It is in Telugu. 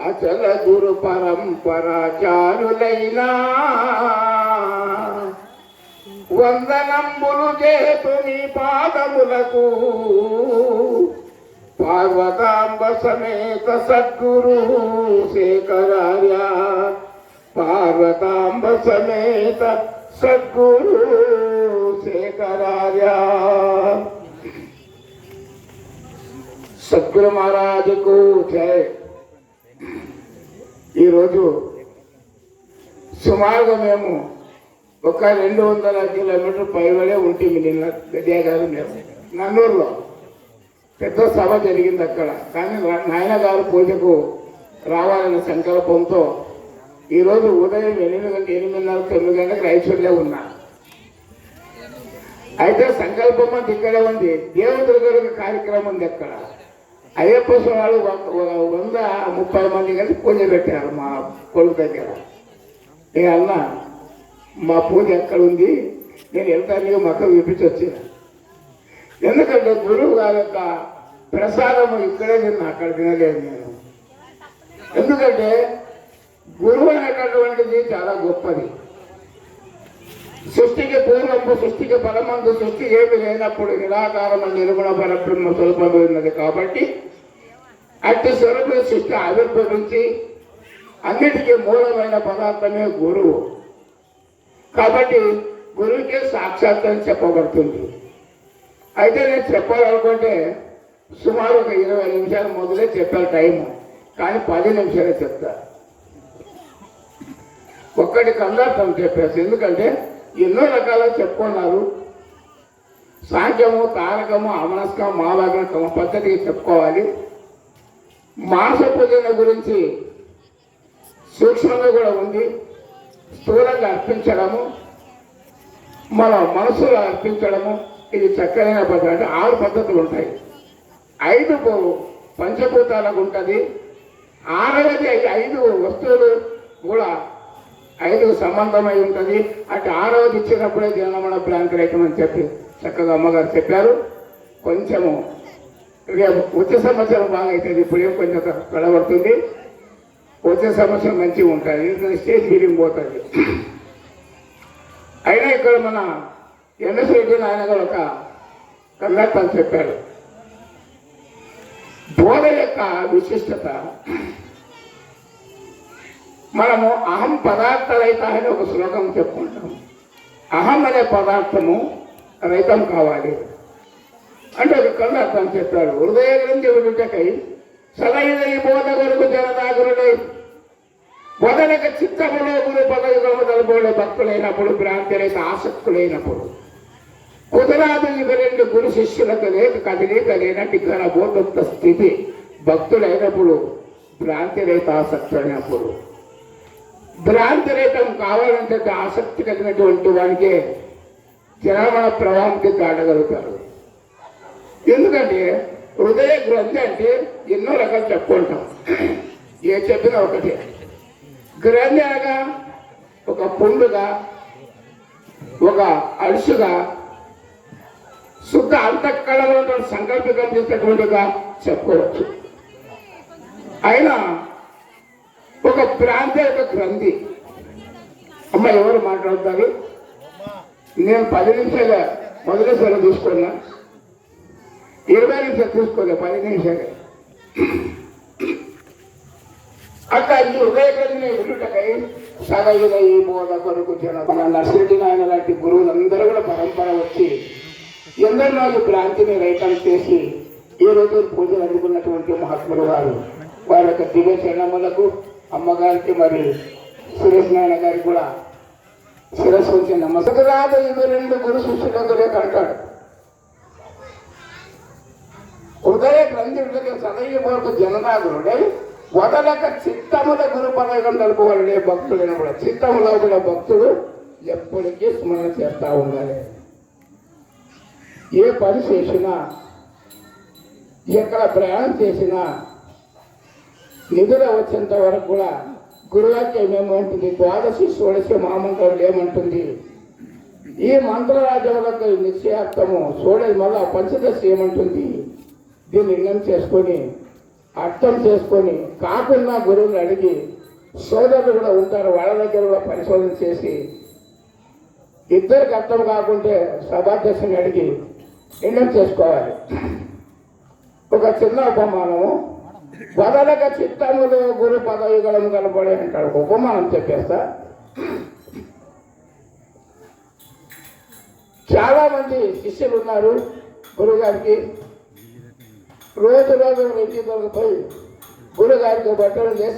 అచల గురు పరంపరాచారులైనా వందనంబులు చేతు నీ పాదములకు పార్వతాంబ సమేత సద్గురు శేఖరార్య పార్వతాంబ సమేత సద్గురు శేఖరార్య సద్గురు మహారాజుకు జై ఈరోజు సుమారుగా మేము ఒక రెండు వందల కిలోమీటర్ పైబడే ఉంటుంది నిన్న గదియా గారు మేము. నన్నూరులో పెద్ద సభ జరిగింది అక్కడ. కానీ నాయన గారు పూజకు రావాలనే సంకల్పంతో ఈరోజు ఉదయం ఎనిమిది గంట ఎనిమిదిన్నర తొమ్మిది గంటలకు రైచూర్లే ఉన్నా. అయితే సంకల్పం అంతా ఇక్కడే ఉంది. దేవుడి కార్యక్రమం ఉంది అక్కడ. అయ్యప్ప స్వామి వ- వంద ముప్పై మంది కలిసి పూజ పెట్టారు మా కొడుకు దగ్గర. ఏ అన్న మా పూజ ఎక్కడ ఉంది? నేను వెళ్తాను మొక్క విప్పించి వచ్చిన. ఎందుకంటే గురువు గారి యొక్క ప్రసాదము ఇక్కడే తిన్నా అక్కడ తినలేదు నేను. ఎందుకంటే గురువు అనేటటువంటిది చాలా గొప్పది. సృష్టికి పూర్వము సృష్టికి పరమందు సృష్టి ఏమి లేనప్పుడు నిరాకారము నిర్గుణ పరబ్రహ్మ స్వరూపము కాబట్టి అట్టి స్వరూప సృష్టి ఆవిర్భవించి అన్నిటికీ మూలమైన పదార్థమే గురువు. కాబట్టి గురువుకే సాక్షాత్తం చెప్పబడుతుంది. అయితే నేను చెప్పాలనుకుంటే సుమారు ఒక ఇరవై నిమిషాలు మొదలే చెప్పారు టైము కానీ పది నిమిషాలే చెప్తా. ఒక్కటి కందార్థం చెప్పేసి ఎందుకంటే ఎన్నో రకాలుగా చెప్పుకున్నారు. సాంఖ్యము తారకము అమనస్కం మావాగ్న పద్ధతికి చెప్పుకోవాలి. మాస పూజన గురించి సూక్ష్మంగా కూడా ఉంది. స్థూలంగా అర్పించడము మన మనసులో అర్పించడము ఇది చక్కదైన పద్ధతి. అంటే ఆరు పద్ధతులు ఉంటాయి. ఐదు పంచభూతాలకు ఉంటుంది. ఆరవది ఐదు వస్తువులు కూడా ఐదు సంబంధమై ఉంటుంది. అటు ఆరవది ఇచ్చినప్పుడే జనమణ భ్రాంతి అని చెప్పి చక్కగా అమ్మగారు చెప్పారు. కొంచెము రేపు వచ్చే సంవత్సరం బాగా అవుతుంది ఇప్పుడు కొంచెం కడబడుతుంది వచ్చే సంవత్సరం మంచిగా ఉంటుంది. ఎందుకంటే స్టేజ్ ఫీలింగ్ పోతుంది. అయినా ఇక్కడ మన ఎన్ఎస్రెడ్డి ఆయన నాయన గారు ఒక కన్నత్తాలు చెప్పారు. బోధ యొక్క విశిష్టత మనము అహం పదార్థరహిత అని ఒక శ్లోకం చెప్పుకుంటాం అహం అనే పదార్థము రహితం కావాలి. అంటే ఒక అర్థం చెప్పాడు హృదయ గ్రంథి విడుటకై సదైన ఈ బోధ కొరకు జనదాగురుడై మొదలక చిత్తములో గురు పదవిగము తలబోడే భక్తులైనప్పుడు భ్రాంతి ఆసక్తులైనప్పుడు కుదరాదు ఇక రెండు గురు శిష్యులకు లేక కదిలేక లేనట్టు ఇక్కడ బోధంత స్థితి భక్తులైనప్పుడు భ్రాంతి రైత ఆసక్తులైనప్పుడు. భ్రాంతి రహితం కావాలంటే ఆసక్తి కలిగినటువంటి వానికి జనాభా ప్రవాహానికి దాటగలుగుతారు. ఎందుకంటే హృదయ గ్రంథి అంటే ఎన్నో రకాలు చెప్పుకుంటాం. ఏ చెప్పినా ఒకటే. గ్రంథి అనగా ఒక పుండుగా ఒక అడుసుగా శుద్ధ అంతఃకళలో సంకల్పితం చేసేటువంటిగా చెప్పుకోవచ్చు. అయినా ఒక ప్రాంత యొక్క గ్రంథి. అమ్మ ఎవరు మాట్లాడతారు? నేను పది నిమిషాల మొదటిసారి చూసుకున్నా. ఇరవై నిమిషాలు తీసుకోలే పది నిమిషాలే. అక్కడ ఈ హృదయ గ్రంథిని విడుటకై సగయుల ఈ బోధ కొరకు మన నర్సిరెడ్డి నాయన లాంటి గురువులందరూ కూడా పరంపర వచ్చి ఎందరినో ఈ భ్రాంతిని రైతం చేసి ఈ రోజు పూజలు అందుకున్నటువంటి మహాత్ములు వారు. వారి యొక్క దివ్య చరణములకు అమ్మగారికి మరి సురేష్ నాయన గారికి కూడా శిరస్సు వచ్చి నమ్మకరాదు ఇవి రెండు గురు శిష్యులందరూ కంటాడు హృదయ గ్రంథుడికి సదయ్య వరకు వదలక చిత్తముల గురు పదగం నలుపువాడే భక్తుడైన కూడా. చిత్తములో కూడా భక్తుడు ఎప్పటికీ స్మరణ చేస్తా ఉండాలి. ఏ పని చేసినా ఎక్కడ ప్రయాణం చేసినా నిధులు వచ్చేంత వరకు కూడా గురువాక్యం ఏమంటుంది? ద్వాదశి షోడశి మహామంత్రులు ఏమంటుంది? ఈ మంత్రరాజ్యములకు నిశ్చయార్థము షోడశి మళ్ళా పంచదశ ఏమంటుంది? దీన్ని నిర్ణయం చేసుకొని అర్థం చేసుకొని కాకుండా గురువుని అడిగి సోదరులు కూడా ఉంటారు వాళ్ళ దగ్గర కూడా పరిశోధన చేసి ఇద్దరికి అర్థం కాకుంటే సభాధ్యక్షుని అడిగి నిర్ణయం చేసుకోవాలి. ఒక చిన్న ఉపమానము. వదలక చిత్తములు గురు పదవిగలం కలపడే అంటాడు. ఉపమానం చెప్పేస్తా. చాలా మంది శిష్యులు ఉన్నారు గురుగారికి. రోజు రోజు రెడ్డి దొరకపోయి గురుగారికి బట్టలు చేసి